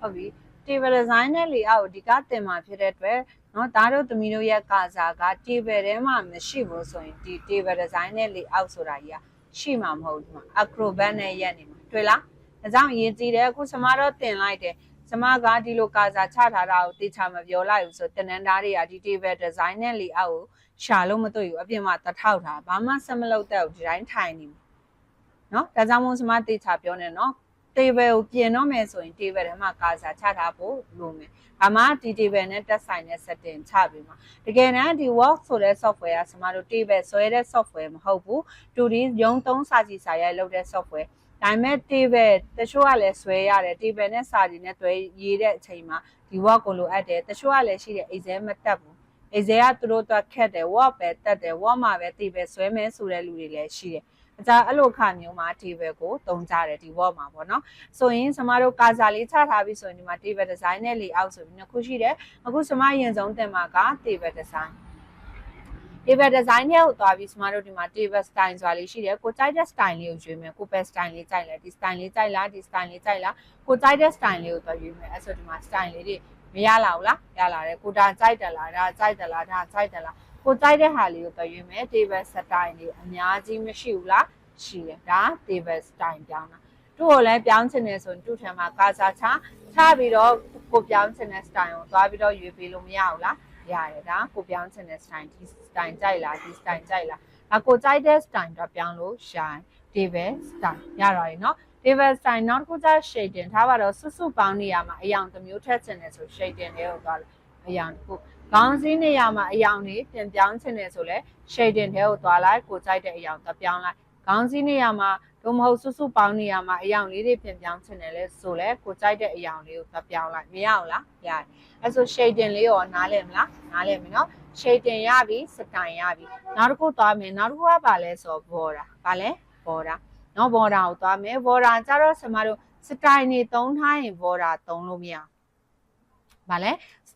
ဟုတ်ပြီ table design နဲ့ layout ကိုဒီကတင်မှာဖြစ်တဲ့အတွက်เนาะဒါတို့သမီးတို့ရဲ့ကာစာက table ထဲမှာမရှိဘူးဆိုရင်ဒီ table design နဲ့ layout ဆိုတာကြီးကရှိမှာမဟုတ်ဘူးဒီမှာ acrobat နဲ့ရက်နေမှာတွေ့လားဒါကြောင့်အရေးကြီးတယ်အခုကျမတို့တင်လိုက်တယ်ကျမကဒီလိုကာစာချထားတာကိုတေချာမပြောလိုက်ဘူးဆိုတင်နန်းသားတွေကဒီ table design နဲ့ layout ကိုရှာလို့မတွေ့ဘူးအပြင်မှာတထောက်ထားဘာမှဆက်မလုပ်တဲ့ဒီတိုင်းထိုင်နေမှာเนาะဒါကြောင့်မို့ကျမတေချာပြောနေเนาะ table ကိုပြင်တော့မယ်ဆိုရင် table ထဲမှာကာစာချထားဖို့လိုမယ်။အမှဒီ table နဲ့တက်ဆိုင်တဲ့ setting ချပြီးမှာတကယ်တမ်းဒီ work ဆိုတဲ့ software ကကျမတို့ table ဆွဲတဲ့ software မဟုတ်ဘူး။ 2D ရုံးသုံးစာကြည့်စာရိုက်လုပ်တဲ့ software ဒါပေမဲ့ table တချို့ကလည်းဆွဲရတယ် table နဲ့စာကြည့်နဲ့တွဲရေးတဲ့အချိန်မှာဒီ work ကိုလိုအပ်တယ်တချို့ကလည်းရှိတယ် excel မတက်ဘူး excel ကသူတို့တော့ခက်တယ် word ပဲတက်တယ် word မှာပဲ table ဆွဲမယ်ဆိုတဲ့လူတွေလည်းရှိတယ် အကြအဲ့လိုခါမျိုးမှာ table ကိုတုံးကြတယ်ဒီ word မှာပေါ့နော်ဆိုရင်ကျမတို့ကာစာလေးချထားပြီဆိုရင်ဒီမှာ table design နဲ့ layout ဆိုပြီးနှစ်ခုရှိတယ်အခုကျမရင်ဆုံးတင်မှာက table design table design ထဲကိုသွားပြီးကျမတို့ဒီမှာ table style ဆိုတာလေးရှိတယ်ကိုကြိုက်တဲ့ style လေးကိုရွေးမယ်ကိုပဲ style လေးကြိုက်လဲဒီ style လေးကြိုက်လားဒီ style လေးကြိုက်လားကိုကြိုက်တဲ့ style လေးကိုသွားရွေးမယ်အဲ့ဆိုဒီမှာ style လေးတွေမရလာဘူးလားရလာတယ်ကိုဒါကြိုက်တယ်လားဒါကြိုက်တယ်လားဒါကြိုက်တယ်လား ကိုကြိုက်တဲ့ဟာလေးကိုသွားရွေးမယ် table style လေးအများကြီးမရှိဘူးလားရှိတယ်ဒါ table style ပြောင်းတာသူ့ကိုလည်းပြောင်းချင်တယ်ဆိုရင်သူ့ထံမှာကာစာချချပြီးတော့ကိုပြောင်းချင်တဲ့ style ကိုသွားပြီးတော့ရွေးပေးလို့မရဘူးလားရတယ်ဒါကိုပြောင်းချင်တဲ့ style ဒီ style ကြိုက်လားဒီ style ကြိုက်လားအကိုကြိုက်တဲ့ style တော့ပြောင်းလို့ရှိုင်း table style ရတော့ရေနော် table style နောက်တစ်ခုကျ shading ထားပါတော့စွတ်စွတ်ပေါင်းနေရမှာအယောင်တစ်မျိုးထက်ချင်တယ်ဆို shading တွေကိုသွားလို့အယောင်တစ်ခု ခေါင်းစည်းနေရမှာအယောင်တွေပြန်ပြောင်းချင်တယ်ဆိုလဲ shading တွေကိုသွားလိုက်ကိုကြိုက်တဲ့အယောင်တစ်ပြောင်းလိုက်ခေါင်းစည်းနေရမှာတို့မဟုတ်စွတ်စွတ်ပေါင်းနေရမှာအယောင်လေးတွေပြန်ပြောင်းချင်တယ်လဲဆိုလဲကိုကြိုက်တဲ့အယောင်လေးကိုသပြောင်းလိုက်မရဘူးလားရတယ်အဲဆို shading လေးရောနားလည်မလားနားလည်ပြီနော် shading ရပြီ style ရပြီနောက်တစ်ခုသွားမယ်နောက်တစ်ခုကဘာလဲဆို border ဘာလဲ border နော် border ကိုသွားမယ် border ကြတော့ဆမတို့ style နေသုံးထားရင် border သုံးလို့မရဘူး။ဗာလဲ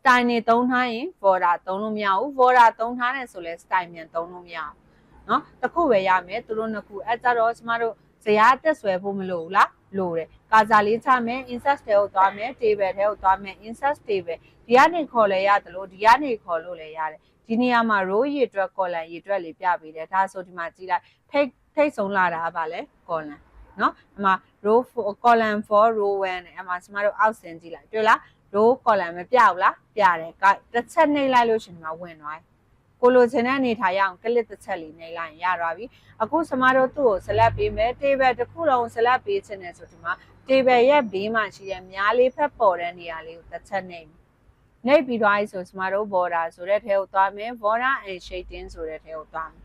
style နေသုံးထားရင် border သုံးလို့မရဘူး။ border သုံးထားတယ်ဆိုလဲ style မြန်သုံးလို့မရဘူး။နော်တစ်ခုပဲရမယ်သူတို့နှစ်ခုအဲကြတော့ကျမတို့ဇရာတက်ဆွဲဖို့မလိုဘူးလားလိုတယ်။ကာစာလေးချမယ် insert တဲကိုသွားမယ် table တဲကိုသွားမယ် insert table ဒီကနေခေါ်လဲရတယ်လို့ဒီကနေခေါ်လို့လည်းရတယ်။ဒီနေရာမှာ row ရေအတွက် column ရေအတွက်လေးပြပေးတယ်။ဒါဆိုဒီမှာကြည့်လိုက်ထိတ်ထိတ်ဆုံးလာတာကဘာလဲ column နော်အမ row 4 column 4 row 1နဲ့အမကျမတို့အောက်ဆင်းကြည့်လိုက်တွေ့လား row column မပြဘူးလားပြတယ်ကတစ်ချက်နှိပ်လိုက်လို့ရှင်ဒီမှာဝင်သွားတယ်ကိုလိုချင်တဲ့အနေထားရအောင်ကလစ်တစ်ချက်လေးနှိပ်လိုက်ရင်ရသွားပြီအခုကျမတို့သူ့ကို select ပေးမယ် table တစ်ခုလုံး select ပေးခြင်းနဲ့ဆိုဒီမှာ table ရဲ့ဘေးမှာရှိတဲ့များလေးဖက်ပေါ်တဲ့နေရာလေးကိုတစ်ချက်နှိပ်နှိပ်ပြီးသွားပြီဆိုကျမတို့ border ဆိုတဲ့ထဲကိုသွားမယ် border and shading ဆိုတဲ့ထဲကိုသွားမယ်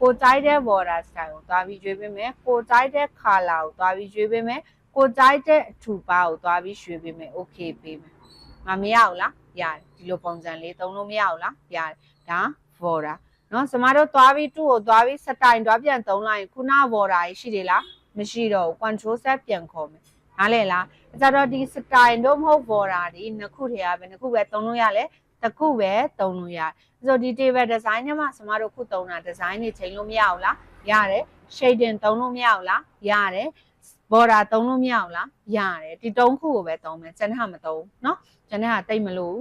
ကိုတိုက်တဲ့ border style ကိုသွားပြီးရွေးပေးမယ်ကိုတိုက်တဲ့ color ကိုသွားပြီးရွေးပေးမယ်ကိုတိုက်တဲ့အထူပါကိုသွားပြီးရွှေ့ပေးမယ် okay ပေးမယ် မမရဘူးလားရတယ်ဒီလိုပုံစံလေးသုံးလို့မရဘူးလားရတယ်ဒါ border เนาะကျမတို့သွားပြီးသူ့ကိုသွားပြီးစတိုင်သွားပြန်သုံးလိုက်ရင်ခုန border ကြီးရှိသေးလားမရှိတော့ဘူး control set ပြန်ခေါ်မယ်နားလဲလားအဲကြတော့ဒီစတိုင်တို့မဟုတ် border ဒီနှစ်ခုထဲကပဲနှစ်ခုပဲသုံးလို့ရလဲတစ်ခုပဲသုံးလို့ရတယ်ဆိုဒီ table design ညမှာကျမတို့ခုသုံးတာ design တွေချိန်လို့မရဘူးလားရတယ် shading သုံးလို့မရဘူးလားရတယ် border သုံးလို့မရဘူးလားရတယ်ဒီတုံးခုကိုပဲသုံးမယ်ကျန်တဲ့ဟာမသုံးเนาะကျန်တဲ့ဟာတိတ်မလို့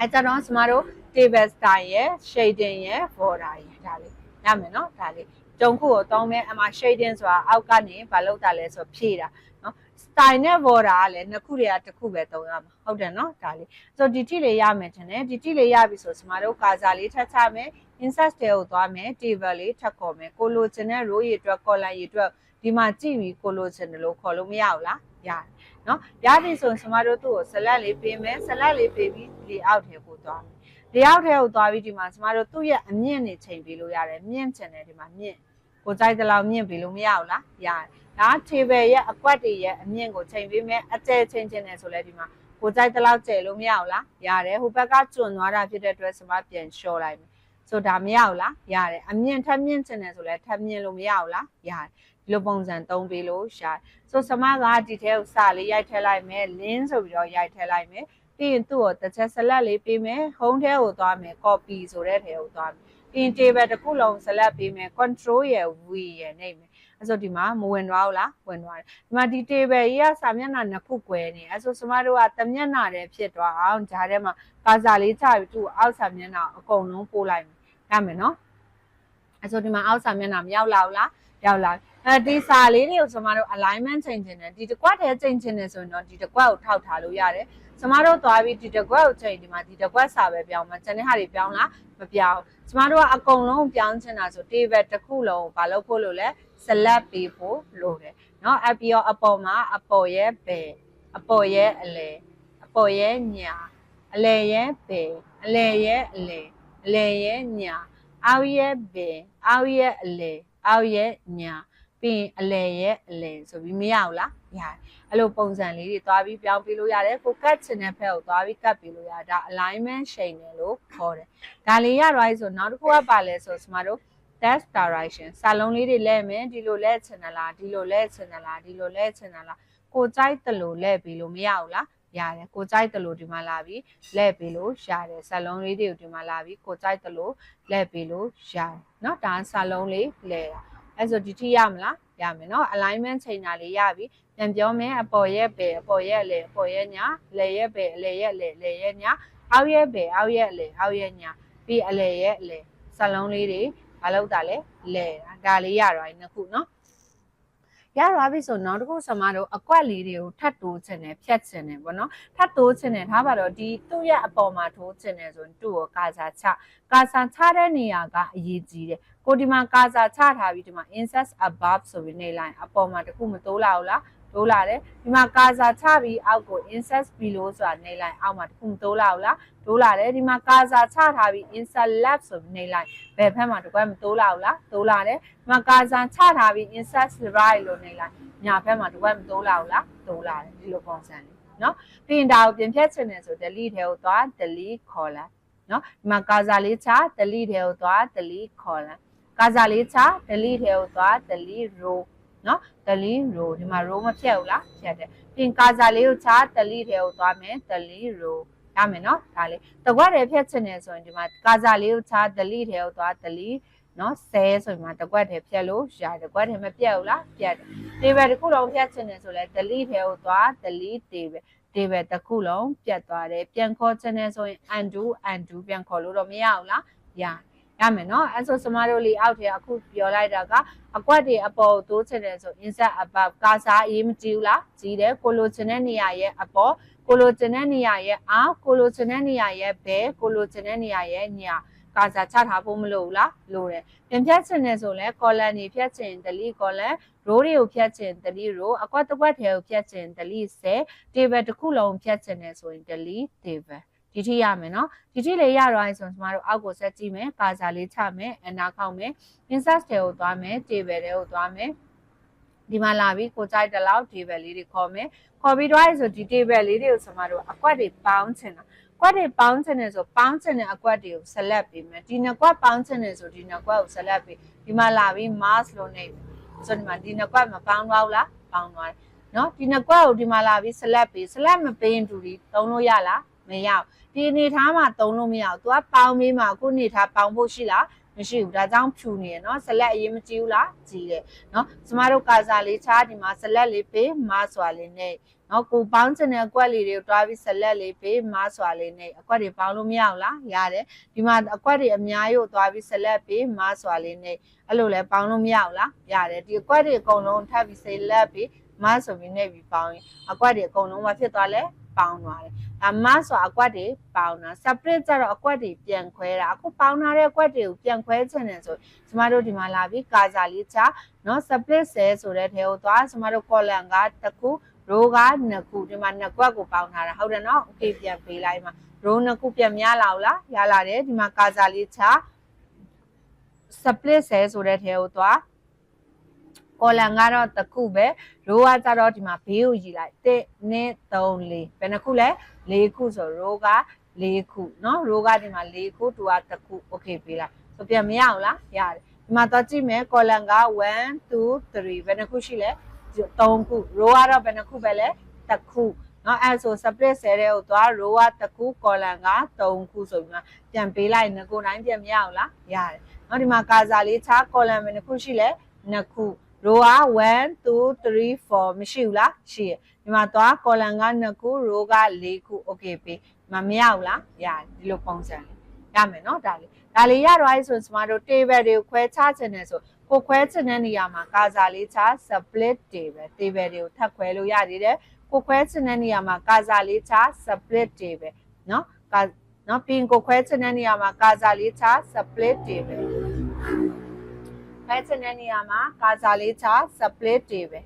အဲကြတော့ကျမတို့ table style ရဲ့ shading ရဲ့ border ရဲ့ဒါလေးရမယ်เนาะဒါလေးတုံးခုကိုသုံးမယ်အမှ shading ဆိုတာအောက်ကနေမလုပ်တာလဲဆိုဖြည့်တာเนาะ style နဲ့ border ကလည်းနှစ်ခုတည်းကတစ်ခုပဲသုံးရမှာဟုတ်တယ်เนาะဒါလေးဆိုဒီတိလေးရမယ်ထင်တယ်ဒီတိလေးရပြီဆိုကျမတို့ကာစာလေးထပ်ချမယ် insert တဲကိုသွားမယ် table လေးထပ်ခေါ်မယ်ကိုလိုချင်တဲ့ row ရေအတွက် column ရေအတွက် ဒီမှာကြည့်ပြီးကိုလိုချင်တယ်လို့ခေါ်လို့မရဘူးလားရတယ်နော်ရပြီဆိုရင်ကျမတို့သူ့ကို select လေးပေးမယ် select လေးပေးပြီး layout ထဲကိုသွားမယ် layout ထဲကိုသွားပြီးဒီမှာကျမတို့သူ့ရဲ့အမြင့်နေချိန်ပေးလို့ရတယ်မြင့်ချင်တယ်ဒီမှာမြင့်ကိုကြိုက်တဲ့လောက်မြင့်ပေးလို့မရဘူးလားရတယ်ဒါ table ရဲ့အကွက်တွေရဲ့အမြင့်ကိုချိန်ပေးမယ်အကျယ်ချိန်ချင်တယ်ဆိုလဲဒီမှာကိုကြိုက်တဲ့လောက်ကျယ်လို့မရဘူးလားရတယ်ဟိုဘက်ကကျွံသွားတာဖြစ်တဲ့အတွက်ကျမပြန်လျှော့လိုက်မယ် ဆိုဒါမရဘူးလားရတယ်အမြင့်ထပ်မြင့်ချင်တယ်ဆိုလဲထပ်မြင့်လို့မရဘူးလားရတယ်ဒီလိုပုံစံသုံးပေးလို့ရှာဆိုစမကဒီထဲကိုစလေးရိုက်ထည့်လိုက်မယ်လင်းဆိုပြီးတော့ရိုက်ထည့်လိုက်မယ်ပြီးရင်သူ့ကိုတစ်ချက် select လေးပေးမယ် home ထဲကိုသွားမယ် copy ဆိုတဲ့ထဲကိုသွားမယ်ပြီးရင် table တစ်ခုလုံး select ပေးမယ် control ရယ် v ရယ်နှိပ်မယ် အအဲ့ဆိုဒီမှာမဝင်သွားဘူးလားဝင်သွားတယ်ဒီမှာဒီ table ကြီးကစာမျက်နှာနှစ်ခု꿰နေအဲ့ဆိုကျမတို့ကတမျက်နှာတည်းဖြစ်သွားအောင်ဂျားထဲမှာကာစာလေးချပြီးသူ့ကိုအောက်စာမျက်နှာအကုန်လုံးပို့လိုက်မယ်ရမယ်နော်အဲ့ဆိုဒီမှာအောက်စာမျက်နှာမရောက်လာဘူးလားရောက်လာအဲဒီစာလေးတွေကိုကျမတို့ alignment ချိန်ချင်တယ်ဒီတစ်ကွက်တည်းချိန်ချင်တယ်ဆိုရင်တော့ဒီတစ်ကွက်ကိုထောက်ထားလို့ရတယ်ကျမတို့သွားပြီးဒီတစ်ကွက်ကိုချိန်ဒီမှာဒီတစ်ကွက်စာပဲပြောင်းမှာကျန်တဲ့ဟာတွေပြောင်းလားမပြောင်းကျမတို့ကအကုန်လုံးပြောင်းချင်တာဆို table တစ်ခုလုံးကိုမလုပ်ဖို့လို့လဲ select ပေးဖို့လိုတယ်เนาะအပြီးတော့အပေါ်မှာအပေါ်ရဲ့ဘယ်အပေါ်ရဲ့အလဲအပေါ်ရဲ့ညာအလဲရဲ့ဘယ်အလဲရဲ့အလဲအလဲရဲ့ညာအောက်ရဲ့ဘယ်အောက်ရဲ့အလဲအောက်ရဲ့ညာပြီးရင်အလဲရဲ့အလဲဆိုပြီးမရဘူးလားရတယ်အဲ့လိုပုံစံလေးတွေသွားပြီးပြောင်းပေးလို့ရတယ်ကိုကတ်ချင်တဲ့ဖက်ကိုသွားပြီးကတ်ပေးလို့ရတယ်ဒါ alignment ရှိန်တယ်လို့ခေါ်တယ်ဒါလေးရသွားပြီဆိုနောက်တစ်ခုကပါလဲဆိုကျမတို့ dash direction စာလုံးလေးတွေလဲမယ်ဒီလိုလဲချင်တယ်လားဒီလိုလဲချင်တယ်လားဒီလိုလဲချင်တယ်လားကိုကြိုက်တယ်လို့လဲပြီးလို့မရဘူးလားရတယ်ကိုကြိုက်တယ်လို့ဒီမှာလာပြီးလဲပြီးလို့ရတယ်စာလုံးလေးတွေကိုဒီမှာလာပြီးကိုကြိုက်တယ်လို့လဲပြီးလို့ရတယ်เนาะဒါစာလုံးလေးလဲတာအဲဆိုဒီထိရမလားရမယ်เนาะ alignment ချိန်တာလေးရပြီပြန်ပြောမယ်အပေါ်ရဲ့ပဲအပေါ်ရဲ့လေအပေါ်ရဲ့ညာလေရဲ့ပဲအလေရဲ့လေလေရဲ့ညာအောက်ရဲ့ပဲအောက်ရဲ့လေအောက်ရဲ့ညာပြီးအလေရဲ့လေစာလုံးလေးတွေ မလုပ်တာလဲလဲတာဒါလေးရတော့အဲ့နှစ်ခုနော်ရသွားပြီဆိုနောက်တစ်ခုဆမတို့အကွက်လေးတွေကိုထပ်တိုးခြင်းနဲ့ဖြတ်ခြင်းနဲ့ပေါ့နော်ထပ်တိုးခြင်းနဲ့ထားပါတော့ဒီသူ့ရဲ့အပေါ်မှာထိုးခြင်းနဲ့ဆိုရင်သူ့ကိုကာစာချကာစာချတဲ့နေရာကအရေးကြီးတယ်ကိုဒီမှာကာစာချထားပြီးဒီမှာ incest above ဆိုပြီးနေလိုက်အပေါ်မှာတခုမတိုးလာဘူးလား တိုးလာတယ်ဒီမှာကာစာချပြီးအောက်ကို insert below ဆိုတာနေလိုက်အောက်မှာတခုမတိုးလာဘူးလားတိုးလာတယ်ဒီမှာကာစာချထားပြီး insert left ဆိုပြီးနေလိုက်ဘယ်ဖက်မှာတကွက်မတိုးလာဘူးလားတိုးလာတယ်ဒီမှာကာစာချထားပြီး insert right လို့နေလိုက်ညာဖက်မှာတကွက်မတိုးလာဘူးလားတိုးလာတယ်ဒီလိုပုံစံလေးနော်ပြီးရင်ဒါကိုပြင်ဖြတ်ချင်တယ်ဆို delete ထဲကိုသွား delete column နော်ဒီမှာကာစာလေးချ delete ထဲကိုသွား delete column ကာစာလေးချ delete ထဲကိုသွား delete row နော် delete row ဒီမှာ row မဖြတ်ဘူးလားဖြတ်တယ်ပြင်ကာစာလေးကိုချ delete ထဲကိုသွားမယ် delete row ရမယ်နော်ဒါလေးတကွက်တည်းဖြတ်ချင်တယ်ဆိုရင်ဒီမှာကာစာလေးကိုချ delete ထဲကိုသွား delete နော်ဆဲဆိုရင်မှာတကွက်တည်းဖြတ်လို့ရတယ်တကွက်တည်းမပြတ်ဘူးလားပြတ်တယ် table တစ်ခုလုံးဖြတ်ချင်တယ်ဆိုလဲ delete ထဲကိုသွား delete table table တစ်ခုလုံးပြတ်သွားတယ်ပြန်ခေါ်ချင်တယ်ဆိုရင် undo undo ပြန်ခေါ်လို့တော့မရဘူးလားရ ရမယ်နော်အဲဆိုစမတို့လေးအောက်ထဲအခုပြောလိုက်တာကအကွက်တွေအပေါ်တိုးချင်တယ်ဆို insert above ကာစာအေးမကြည့်ဘူးလားကြည့်တယ်ကိုလိုချင်တဲ့နေရာရဲ့အပေါ်ကိုလိုချင်တဲ့နေရာရဲ့အောက်ကိုလိုချင်တဲ့နေရာရဲ့ဘဲကိုလိုချင်တဲ့နေရာရဲ့ညာကာစာချထားဖို့မလိုဘူးလားလိုတယ်ပြန်ဖြတ်ချင်တယ်ဆိုလဲ column တွေဖြတ်ချင် delete column row တွေကိုဖြတ်ချင် delete row အကွက်တစ်ကွက်ထဲကိုဖြတ်ချင် delete cell table တစ်ခုလုံးဖြတ်ချင်တယ်ဆိုရင် delete table ဒီထိရမယ်နော်ဒီထိလေးရတော့ရင်ဆိုရင်ကျမတို့အောက်ကိုဆက်ကြည့်မယ်ကာစာလေးချမယ်အနာခောက်မယ် insert တွေကိုသွားမယ် table တွေကိုသွားမယ်ဒီမှာလာပြီးကိုကြိုက်တဲ့လောက် table လေးတွေခေါ်မယ်ခေါ်ပြီးတော့ဆိုဒီ table လေးတွေကိုကျမတို့အကွက်တွေပေါင်းချင်တာကွက်တွေပေါင်းချင်တယ်ဆိုပေါင်းချင်တဲ့အကွက်တွေကို select ပေးမယ်ဒီနှစ်ကွက်ပေါင်းချင်တယ်ဆိုဒီနှစ်ကွက်ကို select ပေးဒီမှာလာပြီး mask လို့နေမယ်ဆိုဒီမှာဒီနှစ်ကွက်မပေါင်းတော့ဘူးလားပေါင်းသွားတယ်နော်ဒီနှစ်ကွက်ကိုဒီမှာလာပြီး select ပေး select မပေးရင်တူဒီသုံးလို့ရလား မရဘူးဒီအနေထားမှာသုံးလို့မရဘူး तू ကပေါင်းပြီးမှအခုအနေထားပေါင်းဖို့ရှိလားမရှိဘူးဒါကြောင့်ဖြူနေရနော် select အရင်မကြည့်ဘူးလားကြည့်တယ်နော်ကျမတို့ကာစာလေးချားဒီမှာ select လေးပေးမဆွာလေးနဲ့နော်ကိုပေါင်းချင်တဲ့အကွက်လေးတွေကိုတွားပြီး select လေးပေးမဆွာလေးနဲ့အကွက်တွေပေါင်းလို့မရဘူးလားရတယ်ဒီမှာအကွက်တွေအများကြီးကိုတွားပြီး select ပေးမဆွာလေးနဲ့အဲ့လိုလဲပေါင်းလို့မရဘူးလားရတယ်ဒီအကွက်တွေအကုန်လုံးထပ်ပြီး select ပြီးမဆိုပြီးနေပြီးပေါင်းရင်အကွက်တွေအကုန်လုံးမဖြစ်သွားလဲပေါင်းသွားတယ် ဒါမဆိုအကွက်တွေပေါင်းတာ separate ကျတော့အကွက်တွေပြန်ခွဲတာအခုပေါင်းထားတဲ့အကွက်တွေကိုပြန်ခွဲချင်တယ်ဆိုကျမတို့ဒီမှာလာပြီးကာစာလေးချเนาะ split cell ဆိုတဲ့ထဲကိုသွားကျမတို့ column ကတစ်ခု row ကနှစ်ခုဒီမှာနှစ်ကွက်ကိုပေါင်းထားတာဟုတ်တယ်เนาะ okay ပြန်ပေးလိုက်မှာ row နှစ်ခုပြန်များလာဘူးလားရလာတယ်ဒီမှာကာစာလေးချ split cell ဆိုတဲ့ထဲကိုသွား ကောလန်ကတော့တစ်ခုပဲရိုးကကြတော့ဒီမှာဘေးကိုယူလိုက်1 2 3 4ဘယ်နှခုလဲ4ခုဆိုရိုးက4ခုเนาะရိုးကဒီမှာ4ခုတူကတစ်ခုโอเคပေးလိုက်ဆိုပြန်မရအောင်လားရတယ်ဒီမှာတော့ကြည့်မယ်ကောလန်က1 2 3ဘယ်နှခုရှိလဲ3ခုရိုးကတော့ဘယ်နှခုပဲလဲတစ်ခုเนาะအဲဆို split cell တွေကိုသွား row ကတစ်ခု column က3ခုဆိုပြီးမှပြန်ပေးလိုက်ငကိုတိုင်းပြန်မရအောင်လားရတယ်เนาะဒီမှာကာစာလေးချာ column ဘယ်နှခုရှိလဲ2ခု row က1 2 3 4မရှိဘူးလားရှိရဒီမှာသွား column က2ခု row က4ခု okay ပြီဒီမှာမရဘူးလားရတယ်ဒီလိုပုံစံလေးရမယ်နော်ဒါလေးဒါလေးရတော့အဲ့ဆိုကျမတို့ table တွေကိုခွဲခြားချင်တယ်ဆိုကိုခွဲချင်တဲ့နေရာမှာကာစာလေးချ split table table တွေကိုထပ်ခွဲလို့ရသေးတယ်ကိုခွဲချင်တဲ့နေရာမှာကာစာလေးချ split table နော်ကာနော်ပြီးရင်ကိုခွဲချင်တဲ့နေရာမှာကာစာလေးချ split table ခွဲချင်တဲ့နေရာမှာကာစာလေးချ split table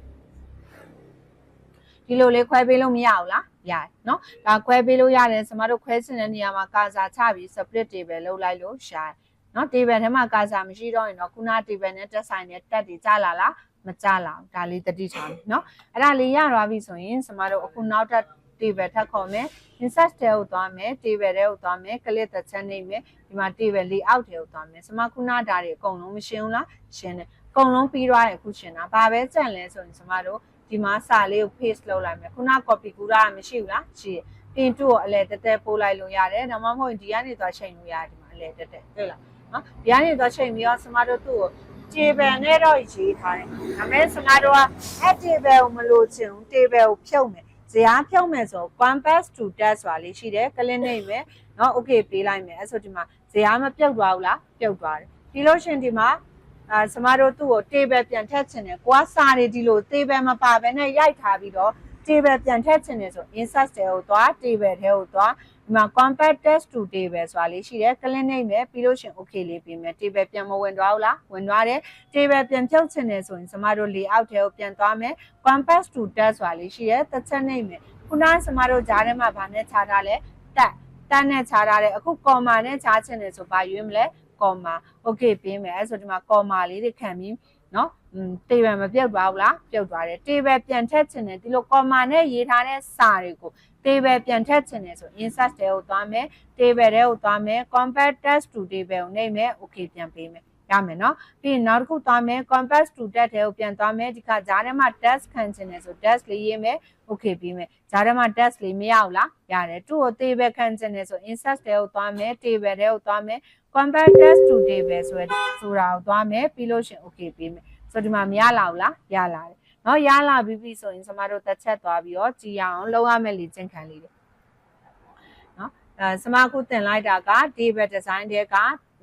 ဒီလိုလေးခွဲပေးလို့မရဘူးလားရတယ်နော်ဒါခွဲပေးလို့ရတယ်ကျမတို့ခွဲချင်တဲ့နေရာမှာကာစာချပြီး split table လုပ်လိုက်လို့ရှာတယ်နော် table ထဲမှာကာစာမရှိတော့ရင်တော့ခုန table နဲ့တက်ဆိုင်တဲ့တက်တွေကြလာလားမကြလာဘူးဒါလေးတတိထားမယ်နော်အဲ့ဒါလေးရသွားပြီဆိုရင်ကျမတို့အခုနောက်ထပ် table ထပ်ခေါ်မယ် insert တဲကိုသွားမယ် table တဲကိုသွားမယ် click တစ်ချက်နှိပ်မယ်ဒီမှာ table layout တဲကိုသွားမယ်စမခုနဒါတွေအကုန်လုံးမရှင်းဘူးလားရှင်းတယ်အကုန်လုံးပြီးသွားတယ်အခုရှင်းတာဘာပဲကြံလဲဆိုရင်ကျမတို့ဒီမှာစာလေးကို paste လုပ်လိုက်မယ်ခုန copy ကူတာမရှိဘူးလားရှိတယ်ပြင်တူကိုအလဲတက်တက်ပို့လိုက်လို့ရတယ်ဒါမှမဟုတ်ဒီကနေသွားချိန်လို့ရတယ်ဒီမှာအလဲတက်တက်တွေ့လားနော်ဒီကနေသွားချိန်ပြီးတော့ကျမတို့သူ့ကို table နဲ့တော့ရေးထားတယ်ဒါပေမဲ့ကျမတို့ကအဲ့ table ကိုမလို့ချင်ဘူး table ကိုဖြုတ်မယ် ဇာတ်ဖြုတ်မယ်ဆို compass to test ဆိုတာလေးရှိတယ်ကလစ်နေမယ်เนาะ okay ပေးလိုက်မယ်အဲ့ဆိုဒီမှာဇာတ်မပြုတ်သွားဘူးလားပြုတ်သွားတယ်ဒီလို့ရှင်ဒီမှာအာကျမတို့သူ့ကို table ပြန်ထက်ချင်တယ်ကိုကစာတွေဒီလို table မပါဘဲနဲ့ရိုက်ထားပြီးတော့ table ပြန်ထက်ချင်တယ်ဆို insert တဲကိုသွား table ထဲကိုသွား ဒီမှာ compact test to table ဆိုတာလေးရှိတယ် click နှိပ်မယ်ပြီးလို့ရှင် okay လေးပြင်မယ် table ပြန်မဝင်သွားဘူးလားဝင်သွားတယ် table ပြန်ဖြုတ်ချင်တယ်ဆိုရင်ကျမတို့ layout ထဲကိုပြန်သွားမယ် compact to test ဆိုတာလေးရှိတယ်တစ်ချက်နှိပ်မယ်ခုနကကျမတို့ဂျားထဲမှာဗာနဲ့ခြားထားလဲတက်တက်နဲ့ခြားထားတယ်အခု comma နဲ့ခြားချင်တယ်ဆိုဗာရွေးမလဲ comma okay ပြင်မယ်အဲ့ဆိုဒီမှာ comma လေးတွေခံပြီးနော် อืม table မပြုတ်သွားဘူးလားပြုတ်သွားတယ် table ပြန်ထက်ချင်တယ်ဒီလို comma နဲ့ရေးထားတဲ့စာတွေကို table ပြန်ထက်ချင်တယ်ဆို insert တဲကိုသွားမယ် table တဲကိုသွားမယ် compact test to table ကိုနှိပ်မယ် okay ပြန်ပေးမယ်ရမယ်နော်ပြီးရင်နောက်တစ်ခုသွားမယ် compact to test တဲကိုပြန်သွားမယ်ဒီခါဂျားထဲမှာ test ခံချင်တယ်ဆို test လေးရေးမယ် okay ပြီးမယ်ဂျားထဲမှာ test လေးမရဘူးလားရတယ်သူ့ကို table ခံချင်တယ်ဆို insert တဲကိုသွားမယ် table တဲကိုသွားမယ် compact test to table ဆိုရဆိုတာကိုသွားမယ်ပြီးလို့ရှရင် okay ပြီးမယ် ဆိုဒီမှာမရလာဘူးလားရလာတယ်နော်ရလာပြီးပြီဆိုရင်ကျမတို့တစ်ချက်သွားပြီးတော့ကြည်ရအောင်လုပ်ရမယ်လေကျင့်ခံလေးတွေနော်အဲကျမခုတင်လိုက်တာက table design တဲ့က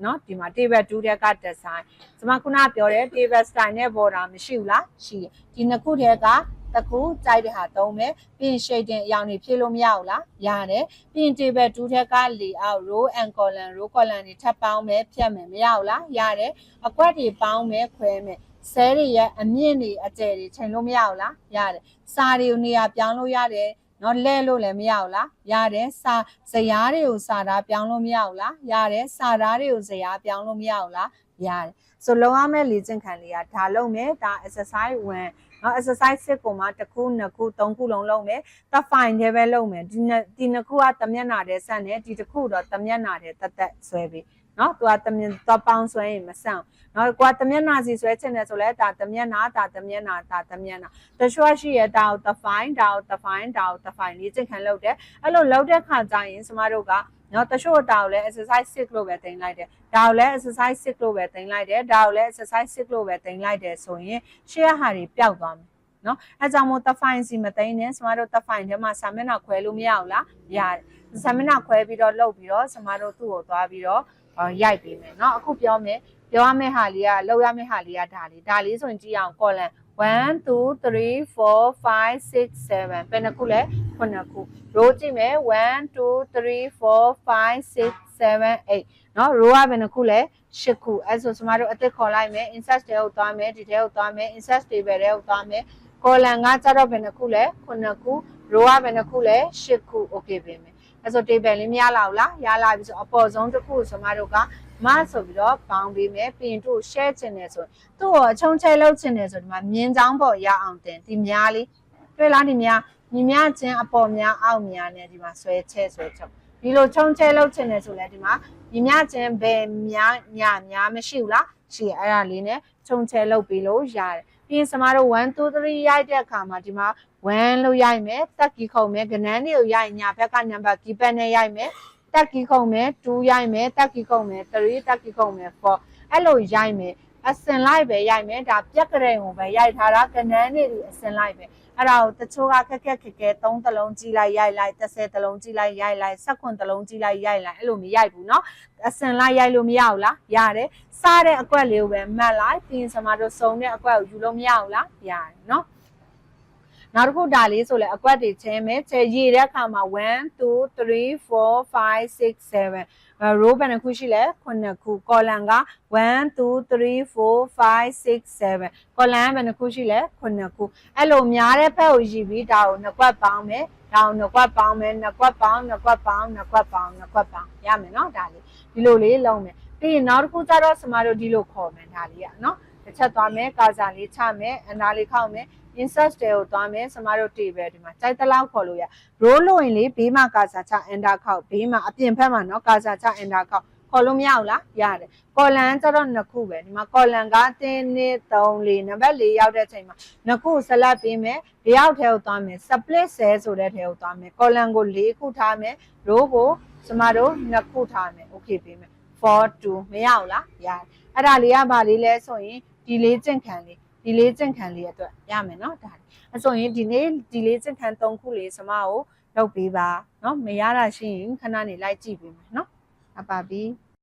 နော်ဒီမှာ table 2တဲ့က design ကျမခုနပြောတဲ့ table style နဲ့ border မရှိဘူးလားရှိတယ်ဒီနှစ်ခုတည်းကတခုကြိုက်တဲ့ဟာသုံးမယ်ပြီးရင် shading အရောင်တွေဖြည့်လို့မရဘူးလားရတယ်ပြီးရင် table 2ထက်က layout row and column row column တွေထပ်ပေါင်းမယ်ဖြတ်မယ်မရဘူးလားရတယ်အကွက်တွေပေါင်းမယ်ခွဲမယ် ဆဲတွေရဲ့အမြင့်တွေအကျယ်တွေချိန်လို့မရဘူးလားရတယ်စာတွေကိုနေရာပြောင်းလို့ရတယ်နော်လဲလို့လည်းမရဘူးလားရတယ်စာဇရာတွေကိုစာသားပြောင်းလို့မရဘူးလားရတယ်စာသားတွေကိုဇရာပြောင်းလို့မရဘူးလားရတယ်ဆိုလုံးဝမဲ့လေ့ကျင့်ခံလေးကဒါလုံးမယ်ဒါ exercise 1နော် exercise 6ကိုမှတစ်ခုနှစ်ခုသုံးခုလုံးလုံးမယ်တ fine တွေပဲလုံးမယ်ဒီနှစ်ဒီနှစ်ခုကတမျက်နှာတည်းဆက်နေဒီတစ်ခုတော့တမျက်နှာတည်းတက်တက်ဆွဲပြီး နော်သူကတမျက်တော့ပေါင်းဆွဲရင်မဆန့်နော်ကွာတမျက်နှာစီဆွဲချင်တယ်ဆိုလဲဒါတမျက်နှာဒါတမျက်နှာဒါတမျက်နှာတချို့ရှိရဒါကိုတ fine ဒါကိုတ fine ဒါကိုတ fine လေးကျင့်ခံလုပ်တယ်အဲ့လိုလုပ်တဲ့ခါကျရင်ကျမတို့ကနော်တချို့တာကိုလည်း exercise 6လို့ပဲတင်လိုက်တယ်ဒါကိုလည်း exercise 6လို့ပဲတင်လိုက်တယ်ဒါကိုလည်း exercise 6လို့ပဲတင်လိုက်တယ်ဆိုရင်ရှေ့ဟာတွေပျောက်သွားမယ်နော်အဲကြောင့်မို့ define စီမသိနဲ့ကျမတို့ define ထဲမှာစာမျက်နှာခွဲလို့မရဘူးလားရတယ်စာမျက်နှာခွဲပြီးတော့လုပ်ပြီးတော့ကျမတို့သူ့ကိုသွားပြီးတော့ ရိုက်ပေးမယ်เนาะအခုပြောမယ်ပြောရမယ့်ဟာလေးကလောက်ရမယ့်ဟာလေးကဒါလေးဒါလေးဆိုရင်ကြည့်အောင် column 1 2 3 4 5 6 7ဘယ်နှခုလဲခုနှစ်ခု row ကြည့်မယ်1 2 3 4 5 6 7 8เนาะ row ကဘယ်နှခုလဲ8ခုအဲဆိုကျမတို့အသစ်ခေါ်လိုက်မယ် insert တဲကိုသွားမယ်ဒီတဲကိုသွားမယ် insert table တဲကိုသွားမယ် column ကကြတော့ဘယ်နှခုလဲခုနှစ်ခု row ကဘယ်နှခုလဲ8ခု okay ပြင်မယ် အဲဆို table လေးမရလာဘူးလားရလာပြီဆိုအပေါ်ဆုံးတစ်ခုကျမတို့ကမဆိုပြီးတော့ပေါင်းပေးမယ်ပြင်တို့ share ချင်တယ်ဆိုသူ့ကိုအချုံချဲလုပ်ချင်တယ်ဆိုဒီမှာမြင်းချောင်းပေါ်ရအောင်တင်ဒီများလေးတွေ့လားဒီများညီမချင်းအပေါ်များအောက်များနဲ့ဒီမှာဆွဲချဲဆွဲချုပ်ဒီလိုချုံချဲလုပ်ချင်တယ်ဆိုလဲဒီမှာညီမချင်းဘယ်များညာများမရှိဘူးလားရှိအဲ့ဒါလေးနဲ့ချုံချဲလုပ်ပြီးလို့ရတယ် ပြီးရင်စမတို့1 2 3ရိုက်တဲ့အခါမှာဒီမှာ1လို့ရိုက်မယ်တက်ကီခုံမယ်ကနန်းတွေကိုရိုက်ညာဘက်ကနံပါတ်ကီပက်နဲ့ရိုက်မယ်တက်ကီခုံမယ်2ရိုက်မယ်တက်ကီခုံမယ်3တက်ကီခုံမယ်4အဲ့လိုရိုက်မယ်အစင်လိုက်ပဲရိုက်မယ်ဒါပြက်ကလေးကိုပဲရိုက်ထားတာကနန်းနေဒီအစင်လိုက်ပဲ အဲ့ဒါကိုတချို့ကခက်ခက်ခက်ခဲ3တလုံးကြီးလိုက်ရိုက်လိုက်30တလုံးကြီးလိုက်ရိုက်လိုက်19တလုံးကြီးလိုက်ရိုက်လိုက်အဲ့လိုမရိုက်ဘူးเนาะအစင်လိုက်ရိုက်လို့မရဘူးလားရတယ်စားတဲ့အကွက်လေးကိုပဲမှတ်လိုက်ပြီးရင်စမတို့စုံတဲ့အကွက်ကိုယူလို့မရဘူးလားရတယ်เนาะ နောက်တစ်ခုဒါလေးဆိုလဲအကွက်တွေချင်းမယ်ချေရည်တဲ့အခါမှာ1 2 3 4 5 6 7အဲ row ဘယ်နှခုရှိလဲ9ခု column က1 2 3 4 5 6 7 column ဘယ်နှခုရှိလဲ9ခုအဲ့လိုများတဲ့ဖက်ကိုရည်ပြီးဒါကိုနှစ်ကွက်ပေါင်းမယ်ဒါကိုနှစ်ကွက်ပေါင်းမယ်နှစ်ကွက်ပေါင်းနှစ်ကွက်ပေါင်းနှစ်ကွက်ပေါင်းနှစ်ကွက်ပေါင်းရမယ်နော်ဒါလေးဒီလိုလေးလုံးမယ်ပြီးရင်နောက်တစ်ခုကျတော့စမတို့ဒီလိုခေါ်မယ်ဒါလေးကနော်တစ်ချက်သွားမယ်ကာစာလေးချမယ်အနာလေးခောက်မယ် insert တွေကိုသွားမယ်စမတို့ table ဒီမှာကြိုက်တလောက်ခေါ်လို့ရ row လို့ရင်လေဘေးမှာကာစာချ enter ခောက်ဘေးမှာအပြင်ဘက်မှာเนาะကာစာချ enter ခောက်ခေါ်လို့မရဘူးလားရတယ် column ကျတော့နှစ်ခုပဲဒီမှာ column က1 2 3 4နံပါတ်4ရောက်တဲ့အချိန်မှာနှစ်ခု select ပေးမယ်ဘေးရောက်ထဲကိုသွားမယ် split cell ဆိုတဲ့ထဲကိုသွားမယ် column ကို4ခုထားမယ် row ကိုစမတို့နှစ်ခုထားမယ် okay ပေးမယ်4 2မရဘူးလားရတယ်အဲ့ဒါလေးကဘာလေးလဲဆိုရင်ဒီလေးကျင့်ခံလေး ဒီလေးကျင့်ခန်းလေးအတွက်ရမယ်နော်ဒါအဆိုရင်ဒီနေ့ဒီလေးကျင့်ခန်း၃ခုလေးစမကိုလုပ်ပေးပါနော်မရတာရှိရင်ခဏနေလိုက်ကြည့်ပေးမယ်နော်အပါပြီး